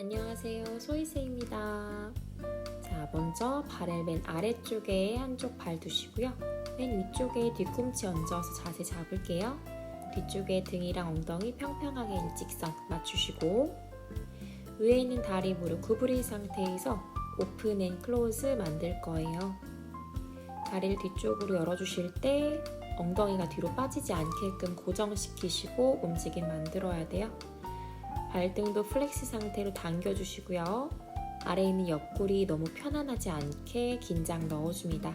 안녕하세요. 소희쌤입니다. 자, 먼저 발을 맨 아래쪽에 한쪽 발 두시고요. 맨 위쪽에 뒤꿈치 얹어서 자세 잡을게요. 뒤쪽에 등이랑 엉덩이 평평하게 일직선 맞추시고 위에 있는 다리 무릎 구부린 상태에서 오픈 앤 클로즈 만들 거예요. 다리를 뒤쪽으로 열어주실 때 엉덩이가 뒤로 빠지지 않게끔 고정시키시고 움직임 만들어야 돼요. 발등도 플렉스 상태로 당겨주시고요. 아래에 있는 옆구리 너무 편안하지 않게 긴장 넣어줍니다.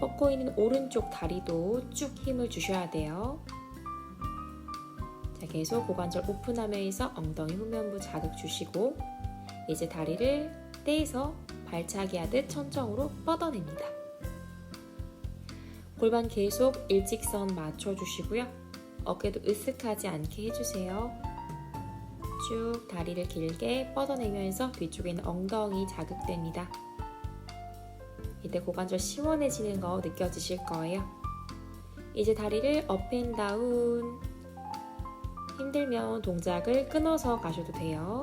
뻗고 있는 오른쪽 다리도 쭉 힘을 주셔야 돼요. 자, 계속 고관절 오픈하면서 엉덩이 후면부 자극 주시고 이제 다리를 떼서 발차기 하듯 천정으로 뻗어냅니다. 골반 계속 일직선 맞춰주시고요. 어깨도 으쓱하지 않게 해주세요. 쭉 다리를 길게 뻗어내면서 뒤쪽에 있는 엉덩이 자극됩니다. 이때 고관절 시원해지는 거 느껴지실 거예요. 이제 다리를 업앤다운 힘들면 동작을 끊어서 가셔도 돼요.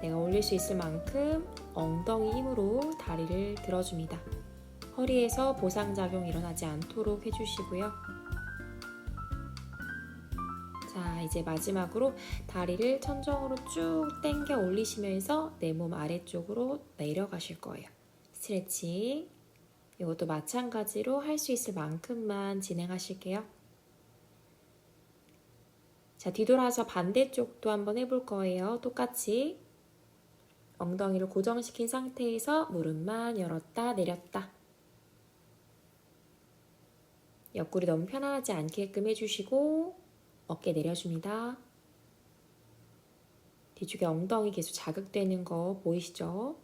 내가 올릴 수 있을 만큼 엉덩이 힘으로 다리를 들어줍니다. 허리에서 보상작용 일어나지 않도록 해주시고요. 자, 이제 마지막으로 다리를 천정으로 쭉 당겨 올리시면서 내 몸 아래쪽으로 내려가실 거예요. 스트레칭. 이것도 마찬가지로 할 수 있을 만큼만 진행하실게요. 자, 뒤돌아서 반대쪽도 한번 해볼 거예요. 똑같이. 엉덩이를 고정시킨 상태에서 무릎만 열었다 내렸다. 옆구리 너무 편안하지 않게끔 해주시고 어깨 내려줍니다. 뒤쪽에 엉덩이 계속 자극되는 거 보이시죠?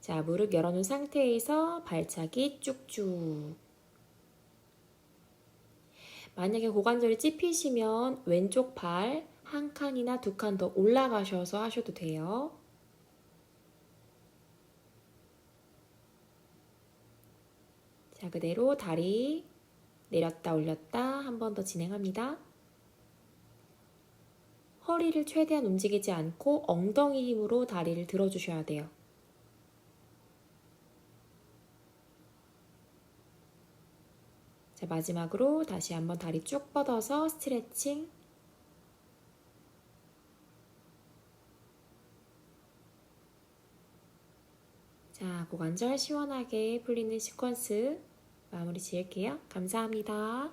자, 무릎 열어놓은 상태에서 발차기 쭉쭉. 만약에 고관절이 찝히시면 왼쪽 발 한 칸이나 두 칸 더 올라가셔서 하셔도 돼요. 자, 그대로 다리 내렸다 올렸다 한 번 더 진행합니다. 허리를 최대한 움직이지 않고 엉덩이 힘으로 다리를 들어주셔야 돼요. 자, 마지막으로 다시 한번 다리 쭉 뻗어서 스트레칭. 자, 고관절 시원하게 풀리는 시퀀스 마무리 지을게요. 감사합니다.